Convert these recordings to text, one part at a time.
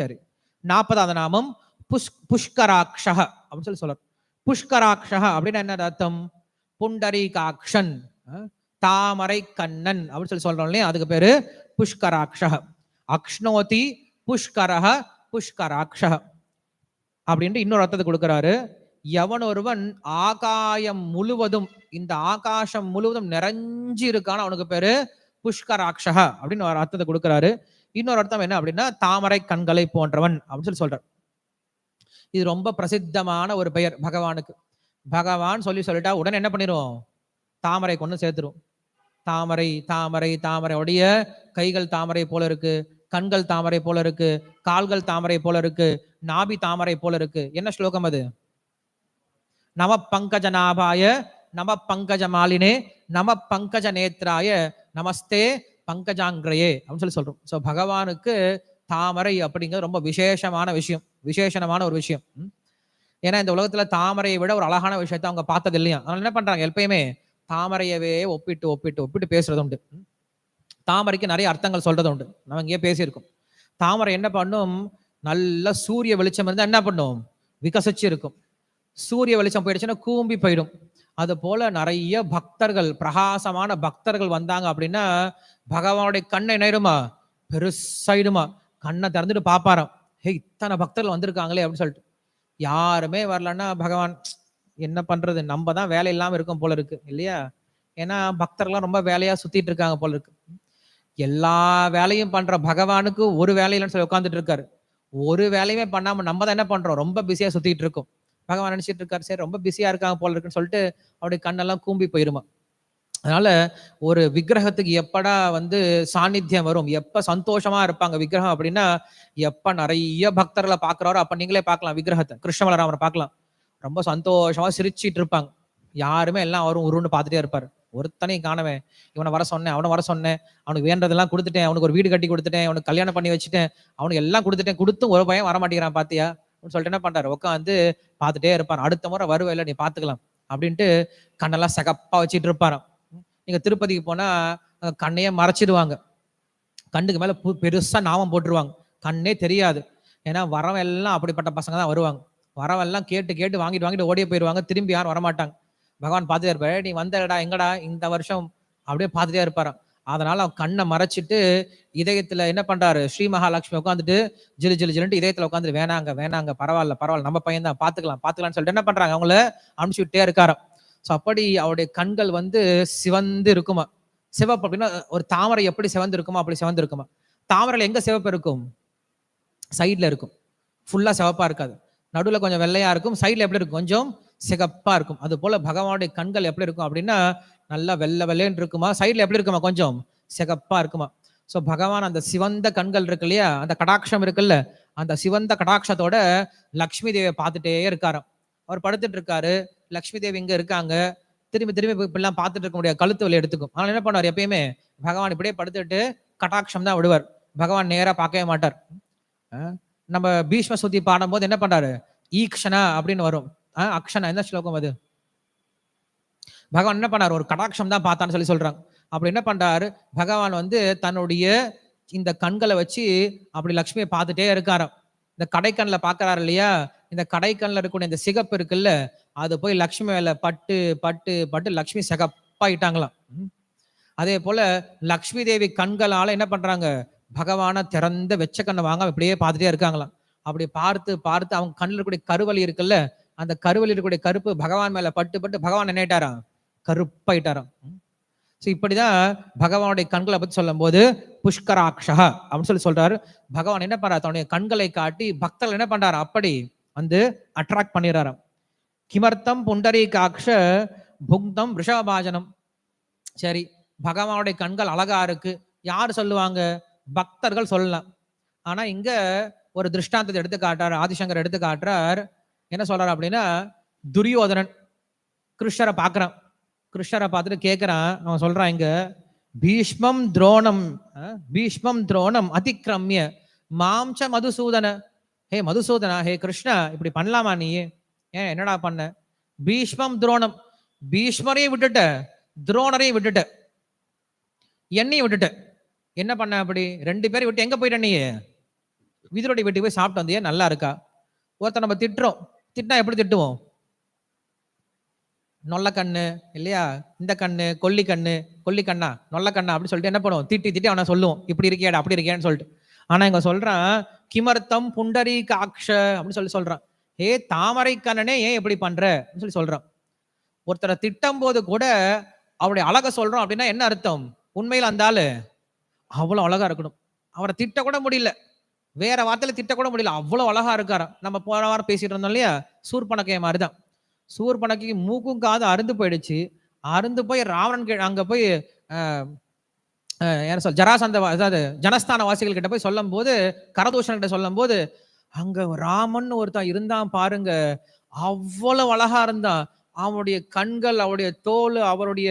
சரி. நாற்பதாவது நாமம் புஷ் புஷ்கராக்ஷக அப்படின்னு சொல்லி சொல்றார். புஷ்கராக்ஷக அப்படின்னு என்ன அர்த்தம்? புண்டரீகாக்ஷன் தாமரை கண்ணன் அப்படின்னு சொல்லி சொல்றோம் இல்லையா? அதுக்கு பேரு புஷ்கராக்ஷக. அக்ஷ்ணோதி புஷ்கரஹ புஷ்கராக்ஷக அப்படின்ட்டு இன்னொரு அர்த்தத்தை கொடுக்கிறாரு. எவன் ஒருவன் ஆகாயம் முழுவதும் இந்த ஆகாசம் முழுவதும் நிறைஞ்சு இருக்கான அவனுக்கு பேரு புஷ்கராக்ஷக அப்படின்னு ஒரு அர்த்தத்தை கொடுக்கிறாரு. இன்னொரு அர்த்தம் என்ன அப்படின்னா தாமரை கண்களை போன்றவன் அப்படின்னு சொல்லி சொல்றார். இது ரொம்ப பிரசித்தமான ஒரு பெயர் பகவானுக்கு. பகவான் சொல்லி சொல்லிட்டா உடனே என்ன பண்ணிடுவோம் தாமரை கொண்டு சேர்த்துரும். தாமரை தாமரை தாமரை. உடைய கைகள் தாமரை போல இருக்கு கண்கள் தாமரை போல இருக்கு கால்கள் தாமரை போல இருக்கு நாபி தாமரை போல இருக்கு. என்ன ஸ்லோகம் அது? நம பங்கஜ நாபாய நம பங்கஜ மாலினே நம பங்கஜ நேத்ராய நமஸ்தே பங்கஜாங்கிரையே அப்படின்னு சொல்லி சொல்றோம். ஸோ பகவானுக்கு தாமரை அப்படிங்கிறது ரொம்ப விசேஷமான விஷயம். விசேஷமான ஒரு விஷயம். ஏன்னா இந்த உலகத்துல தாமரையை விட ஒரு அழகான விஷயத்தை அவங்க பார்த்தது இல்லையா? அதனால என்ன பண்றாங்க? எப்பயுமே தாமரையவே ஒப்பிட்டு ஒப்பிட்டு ஒப்பிட்டு பேசுறது உண்டு. தாமரைக்கு நிறைய அர்த்தங்கள் சொல்றது உண்டு. நம்ம இங்கேயே பேசியிருக்கோம். தாமரை என்ன பண்ணும்? நல்ல சூரிய வெளிச்சம் இருந்தா என்ன பண்ணும்? விகசிச்சு இருக்கும் சூரிய வெளிச்சம் போயிடுச்சுன்னா கூம்பி போயிடும். அது போல நிறைய பக்தர்கள் பிரகாசமான பக்தர்கள் வந்தாங்க அப்படின்னா பகவானுடைய கண்ணை நேருமா? பெருசாயிடுமா கண்ணை திறந்துட்டு பாப்பாராம். ஹே இத்தனை பக்தர்கள் வந்திருக்காங்களே அப்படின்னு சொல்லிட்டு. யாருமே வரலன்னா பகவான் என்ன பண்றது? நம்ம தான் வேலை இல்லாமல் இருக்கும் போல இருக்கு. இல்லையா? ஏன்னா பக்தர்கள்லாம் ரொம்ப வேலையா சுத்திட்டு இருக்காங்க போல இருக்கு. எல்லா வேலையும் பண்ற பகவானுக்கு ஒரு வேலை இல்லைன்னு சொல்லி உட்காந்துட்டு இருக்காரு. ஒரு வேலையுமே பண்ணாம நம்ம தான் என்ன பண்றோம்? ரொம்ப பிஸியா சுத்திட்டு இருக்கோம். பகவான் நினைச்சிட்டு இருக்காரு. சரி ரொம்ப பிஸியா இருக்காங்க போல இருக்குன்னு சொல்லிட்டு அவருடைய கண்ணெல்லாம் கூம்பி போயிருமா? அதனால ஒரு விக்கிரகத்துக்கு எப்படா வந்து சாநித்தியம் வரும்? எப்ப சந்தோஷமா இருப்பாங்க விக்கிரகம் அப்படின்னா எப்ப நிறைய பக்தர்களை பாக்குறாரோ அப்ப நீங்களே பார்க்கலாம் விக்கிரகத்தை. கிருஷ்ணமலராமரை பார்க்கலாம். ரொம்ப சந்தோஷமா சிரிச்சிட்டு இருப்பாங்க. யாருமே எல்லாம் அவரும் உருன்னு பார்த்துட்டே இருப்பாரு. ஒருத்தனையும் காணவே இவனை வர சொன்னேன் அவனை வர சொன்னேன். அவனுக்கு வேண்டதெல்லாம் கொடுத்துட்டேன். அவனுக்கு ஒரு வீடு கட்டி கொடுத்துட்டேன். அவனுக்கு கல்யாணம் பண்ணி வச்சுட்டேன். அவனுக்கு எல்லாம் கொடுத்துட்டேன். கொடுத்தும் ஒரு பையன் வர மாட்டேங்கிறான் பாத்தியா? அப்படின்னு சொல்லிட்டு என்ன பண்றாரு? உட்காந்து பார்த்துட்டே இருப்பார். அடுத்த முறை வருவேல நீ பாத்துக்கலாம் அப்படின்ட்டு கண்ணெல்லாம் சகப்பா வச்சுட்டு இருப்பாராம். நீங்கள் திருப்பதிக்கு போனால் கண்ணையே மறைச்சிடுவாங்க. கண்ணுக்கு மேலே பு- பெருசாக நாமம் போட்டுருவாங்க. கண்ணே தெரியாது. ஏன்னா வரவன் எல்லாம் அப்படிப்பட்ட பசங்க தான் வருவாங்க. வரவெல்லாம் கேட்டு கேட்டு வாங்கிட்டு வாங்கிட்டு ஓடியே போயிடுவாங்க திரும்பி யாரும் வரமாட்டாங்க. பகவான் பார்த்துட்டே இருப்பாரு. நீ வந்தடா எங்கடா இந்த வருஷம்? அப்படியே பார்த்துட்டே இருப்பாராம். அதனால அவன் கண்ணை மறைச்சிட்டு இதயத்துல என்ன பண்றாரு? ஸ்ரீ மகாலட்சுமி உட்காந்துட்டு ஜிலு ஜிலு ஜிலுன்ட்டு இதயத்துல உட்காந்து வேணாங்க வேணாங்க பரவாயில்ல பரவாயில்ல நம்ம பையன் தான் பாத்துக்கலாம் பாத்துக்கலாம்னு சொல்லிட்டு என்ன பண்றாங்க? அவங்கள அனுப்பிச்சு விட்டே இருக்காராம். ஸோ அப்படி அவருடைய கண்கள் வந்து சிவந்து இருக்குமா சிவப்பு அப்படின்னா ஒரு தாமரை எப்படி சிவந்து இருக்குமா அப்படி சிவந்து இருக்குமா தாமரையில் எங்கே சிவப்பு இருக்கும்? சைடில் இருக்கும். ஃபுல்லாக சிவப்பாக இருக்காது. நடுவில் கொஞ்சம் வெள்ளையாக இருக்கும். சைடில் எப்படி இருக்கும்? கொஞ்சம் சிகப்பாக இருக்கும். அது போல் பகவானுடைய கண்கள் எப்படி இருக்கும் அப்படின்னா நல்லா வெள்ளை வெள்ளைன்னு இருக்குமா? சைடில் எப்படி இருக்குமா? கொஞ்சம் சிகப்பாக இருக்குமா? ஸோ பகவான் அந்த சிவந்த கண்கள் இருக்கு இல்லையா? அந்த கடாட்சம் இருக்குல்ல? அந்த சிவந்த கடாட்சத்தோட லக்ஷ்மி தேவியை பார்த்துட்டே இருக்காராம். அவர் படுத்துட்டு இருக்காரு. லக்ஷ்மி தேவி இங்க இருக்காங்க. திரும்பி திரும்பி இப்படிலாம் பார்த்துட்டு இருக்க முடியாது. கழுத்து வலி எடுத்துக்கும். ஆனால் என்ன பண்ணுவார்? எப்பயுமே பகவான் இப்படியே படுத்துட்டு கடாட்சம் தான் விடுவார். பகவான் நேராக பார்க்கவே மாட்டார். நம்ம பீஷ்ம சுத்தி பாடும்போது என்ன பண்றாரு? ஈக்ஷனா அப்படின்னு வரும். அக்ஷனா. என்ன ஸ்லோகம் அது? பகவான் என்ன பண்ணார்? ஒரு கடாட்சம் தான் பார்த்தான்னு சொல்லி சொல்றாங்க. அப்படி என்ன பண்றாரு? பகவான் வந்து தன்னுடைய இந்த கண்களை வச்சு அப்படி லக்ஷ்மியை பார்த்துட்டே இருக்காராம். இந்த கடைக்கண்ணில் பார்க்கறாரு இல்லையா? இந்த கடைக்கண்ணில் இருக்கக்கூடிய இந்த சிகப்பு இருக்குல்ல அது போய் லக்ஷ்மி மேல பட்டு பட்டு பட்டு லக்ஷ்மி சிகப்பாயிட்டாங்களாம். ம். அதே போல லக்ஷ்மி தேவி கண்களால என்ன பண்றாங்க? பகவானை திறந்த வெச்ச கண்ணை வாங்க இப்படியே பார்த்துட்டே இருக்காங்களாம். அப்படி பார்த்து பார்த்து அவங்க கண்ணில் இருக்கக்கூடிய கருவலி இருக்குல்ல அந்த கருவலி இருக்கக்கூடிய கருப்பு பகவான் மேல பட்டு பட்டு பகவான் நினைட்டாராம் கருப்பாயிட்டாராம். ஸோ இப்படிதான் பகவானுடைய கண்களை பத்தி சொல்லும்போது புஷ்கராக்ஷா அப்படின்னு சொல்லி சொல்றாரு. பகவான் என்ன பண்றாரு? தன்னுடைய கண்களை காட்டி பக்தர்கள் என்ன பண்றாரு? அப்படி வந்து அட்ராக்ட் பண்ணிடுறாராம் கிமர்த்தம் புண்டரீகாக்ஷ புக்தம் ரிஷபாஜனம் சரி பகவானுடைய கண்கள் அழகா இருக்கு. யார் சொல்லுவாங்க? பக்தர்கள் சொல்லலாம். ஆனா இங்க ஒரு திருஷ்டாந்தத்தை எடுத்து காட்டுறார் ஆதிசங்கர் எடுத்து காட்டுறார். என்ன சொல்றாரு அப்படின்னா துரியோதனன் கிருஷ்ணரை பார்க்குறான். கிருஷ்ணரை பார்த்துட்டு கேட்குறான். அவன் சொல்றான் இங்க பீஷ்மம் துரோணம் பீஷ்மம் துரோணம் அதிக்கிரமிய மாம்ச மதுசூதன ஹே மதுசூதனா ஹே கிருஷ்ணா இப்படி பண்ணலாமா நீ? ஏன் என்னடா பண்ண? பீஷ்மம் துரோணம். பீஷ்மரையும் விட்டுட்ட துரோணரையும் விட்டுட்ட. என்னையும் விட்டுட்ட. என்ன பண்ண அப்படி? ரெண்டு பேரும் விட்டு எங்க போயிட்ட நீ? விதிரோடைய வீட்டுக்கு போய் சாப்பிட்டு வந்தியே? நல்லா இருக்கா? ஒருத்தர் நம்ம திட்டுறோம். திட்டினா எப்படி திட்டுவோம்? நொல்ல கண்ணு இல்லையா? இந்த கண்ணு கொல்லி கண்ணு கொல்லி கண்ணா நொல்ல கண்ணா அப்படின்னு சொல்லிட்டு என்ன பண்ணுவோம்? திட்டி திட்டி அவனை சொல்லுவோம். இப்படி இருக்கியாடா அப்படி இருக்கியான்னு சொல்லிட்டு. ஆனா இங்க சொல்றான் கிமர்த்தம் புண்டரி காக்ஷ அப்படின்னு சொல்லி சொல்றான். ஏ தாமரை கண்ணனே ஏன் இப்படி பண்ற? அப்படின்னு சொல்லி சொல்றான். ஒருத்தரை திட்டம் போது கூட அவருடைய அழக சொல்றோம் அப்படின்னா என்ன அர்த்தம்? உண்மையில் அந்த ஆளு அவ்வளவு அழகா இருக்கணும். அவரை திட்ட கூட முடியல. வேற வார்த்தையில திட்ட கூட முடியல. அவ்வளோ அழகா இருக்காராம் நம்ம போன வாரம் பேசிட்டு இருந்தோம் இல்லையா? சூர்பணக்கைய மாதிரிதான். சூர்பணக்கைக்கு மூக்கும் காது அருந்து போயிடுச்சு. அருந்து போய் ராவணன் கீழ- அங்க போய் ஆஹ், சொல் ஜராசந்த அதாவது ஜனஸ்தான வாசிகள் கிட்ட போய் சொல்லும் போது கரதூஷன் கிட்ட சொல்லும் போது அங்க ராமன் ஒருத்தன் இருந்தான் பாருங்க. அவ்வளவு அழகா இருந்தான். அவனுடைய கண்கள் அவருடைய தோல் அவருடைய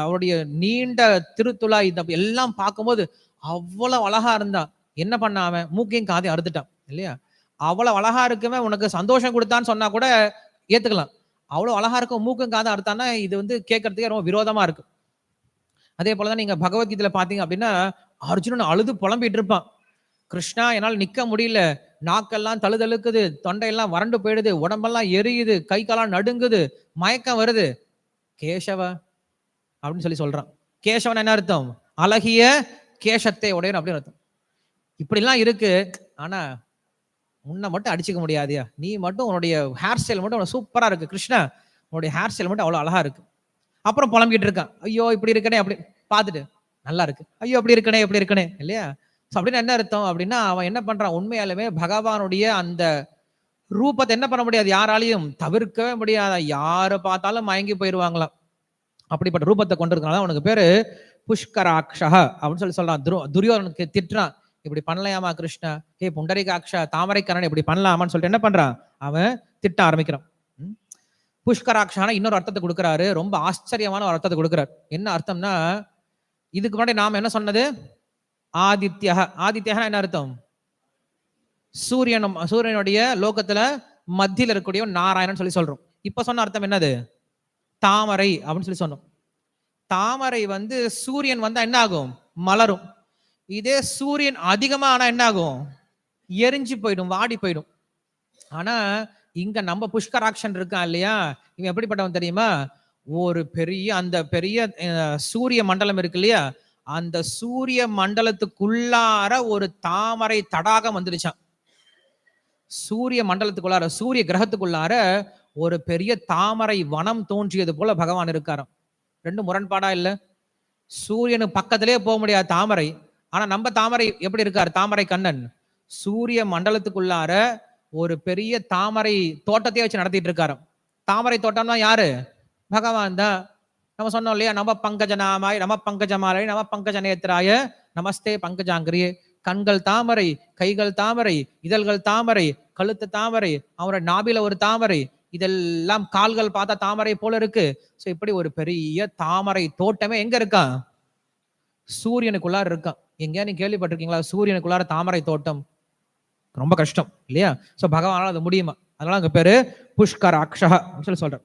அவருடைய நீண்ட திருத்துளா இந்த எல்லாம் பார்க்கும்போது அவ்வளவு அழகா இருந்தான். என்ன பண்ண அவன்? மூக்கையும் காதையும் அறுத்துட்டான் இல்லையா? அவ்வளவு அழகா இருக்குமே உனக்கு சந்தோஷம் கொடுத்தான்னு சொன்னா கூட ஏத்துக்கலாம். அவ்வளவு அழகா இருக்கும் மூக்கும் காதை அறுத்தான்னா இது வந்து கேட்கறதுக்கே ரொம்ப விரோதமா இருக்கு அதே போலதான் நீங்க பகவத்கீதையில பாத்தீங்க அப்படின்னா அர்ஜுனன் அழுது புலம்பிட்டு இருப்பான். கிருஷ்ணா என்னால் நிக்க முடியல. நாக்கெல்லாம் தழுதழுக்குது தொண்டையெல்லாம் வறண்டு போயிடுது. உடம்பெல்லாம் எரியுது. கை காலாம் நடுங்குது. மயக்கம் வருது. கேசவ அப்படின்னு சொல்லி சொல்றான். கேசவன் என்ன அர்த்தம்? அழகிய கேசத்தை உடையன் அப்படின்னு அர்த்தம். இப்படிலாம் இருக்கு. ஆனா உன்னை மட்டும் அடிச்சுக்க முடியாதியா? நீ மட்டும் உன்னுடைய ஹேர் ஸ்டைல் மட்டும் சூப்பரா இருக்கு. கிருஷ்ணா உன்னுடைய ஹேர் ஸ்டைல் மட்டும் அவ்வளவு அழகா இருக்கு. அப்புறம் புலம்பிக்கிட்டு இருக்கான். ஐயோ இப்படி இருக்கனே அப்படி பார்த்துட்டு நல்லா இருக்கு. ஐயோ அப்படி இருக்கனே இப்படி இருக்கனே இல்லையா? ஸோ அப்படின்னு என்ன அர்த்தம் அப்படின்னா அவன் என்ன பண்றான்? உண்மையாலுமே பகவானுடைய அந்த ரூபத்தை என்ன பண்ண முடியாது? யாராலையும் தவிர்க்கவே முடியாத. யாரை பார்த்தாலும் மயங்கி போயிருவாங்களாம். அப்படிப்பட்ட ரூபத்தை கொண்டிருக்கனால அவனுக்கு பேரு புஷ்கராட்சக அப்படின்னு சொல்லி சொல்றான். துரு துரியோதனுக்கு திட்டுறான். இப்படி பண்ணலையாமா கிருஷ்ணா? ஏ புண்டரிகாக்ஷா தாமரைக்கரன் இப்படி பண்ணலாமான்னு சொல்லிட்டு என்ன பண்றான்? அவன் திட்ட ஆரம்பிக்கிறான். புஷ்கராட்சான இன்னொரு அர்த்தத்தை கொடுக்குறாரு. ரொம்ப ஆச்சரியமான ஒரு அர்த்தத்தை கொடுக்குறாரு. என்ன அர்த்தம்னா இதுக்கு முன்னாடி நாம் என்ன சொன்னது? ஆதித்யா. ஆதித்யா என்ன அர்த்தம்? சூரியனும் சூரியனுடைய லோகத்துல மத்தியில் இருக்கக்கூடிய நாராயணன் சொல்லி சொல்றோம். இப்ப சொன்ன அர்த்தம் என்னது? தாமரை அப்படின்னு சொல்லி சொன்னோம். தாமரை வந்து சூரியன் வந்தா என்ன ஆகும்? மலரும். இதே சூரியன் அதிகமா ஆனா என்ன ஆகும்? எரிஞ்சு போயிடும் வாடி போயிடும். ஆனா இங்க நம்ம புஷ்கராக்ஷன் இருக்கான் இல்லையா? இவன் எப்படிப்பட்டவன் தெரியுமா? ஒரு பெரிய அந்த பெரிய சூரிய மண்டலம் இருக்கு இல்லையா? அந்த சூரிய மண்டலத்துக்குள்ளார ஒரு தாமரை தடாகம் வந்துடுச்சான் சூரிய மண்டலத்துக்குள்ளார சூரிய கிரகத்துக்குள்ளார ஒரு பெரிய தாமரை வனம் தோன்றியது போல பகவான் இருக்காராம். ரெண்டு முரண்பாடா இல்ல? சூரியனு பக்கத்திலே போக முடியாது தாமரை. ஆனா நம்ம தாமரை எப்படி இருக்காரு? தாமரை கண்ணன். சூரிய மண்டலத்துக்குள்ளார ஒரு பெரிய தாமரை தோட்டத்தையே வச்சு நடத்திட்டு இருக்காரு தாமரை தோட்டம்னா யாரு? பகவான் தான். நம்ம சொன்னோம் இல்லையா? நம்ம பங்கஜநாமாய் நம்ம பங்கஜமாலை நம்ம பங்கஜ நேத்ராய நமஸ்தே பங்கஜாங்கிரியே. கண்கள் தாமரை கைகள் தாமரை இதழ்கள் தாமரை கழுத்து தாமரை அவரோட நாபில ஒரு தாமரை இதெல்லாம் கால்கள் பார்த்தா தாமரை போல இருக்கு. ஸோ இப்படி ஒரு பெரிய தாமரை தோட்டமே எங்க இருக்கான் சூரியனுக்குள்ளார இருக்கான் எங்கேயா நீ கேள்விப்பட்டிருக்கீங்களா? சூரியனுக்குள்ளார தாமரை தோட்டம். ரொம்ப கஷ்டம் இல்லையா? ஸோ பகவானால அது முடியுமா? அதனால அங்கே பேர் புஷ்கர் அப்படின்னு சொல்லி சொல்கிறேன்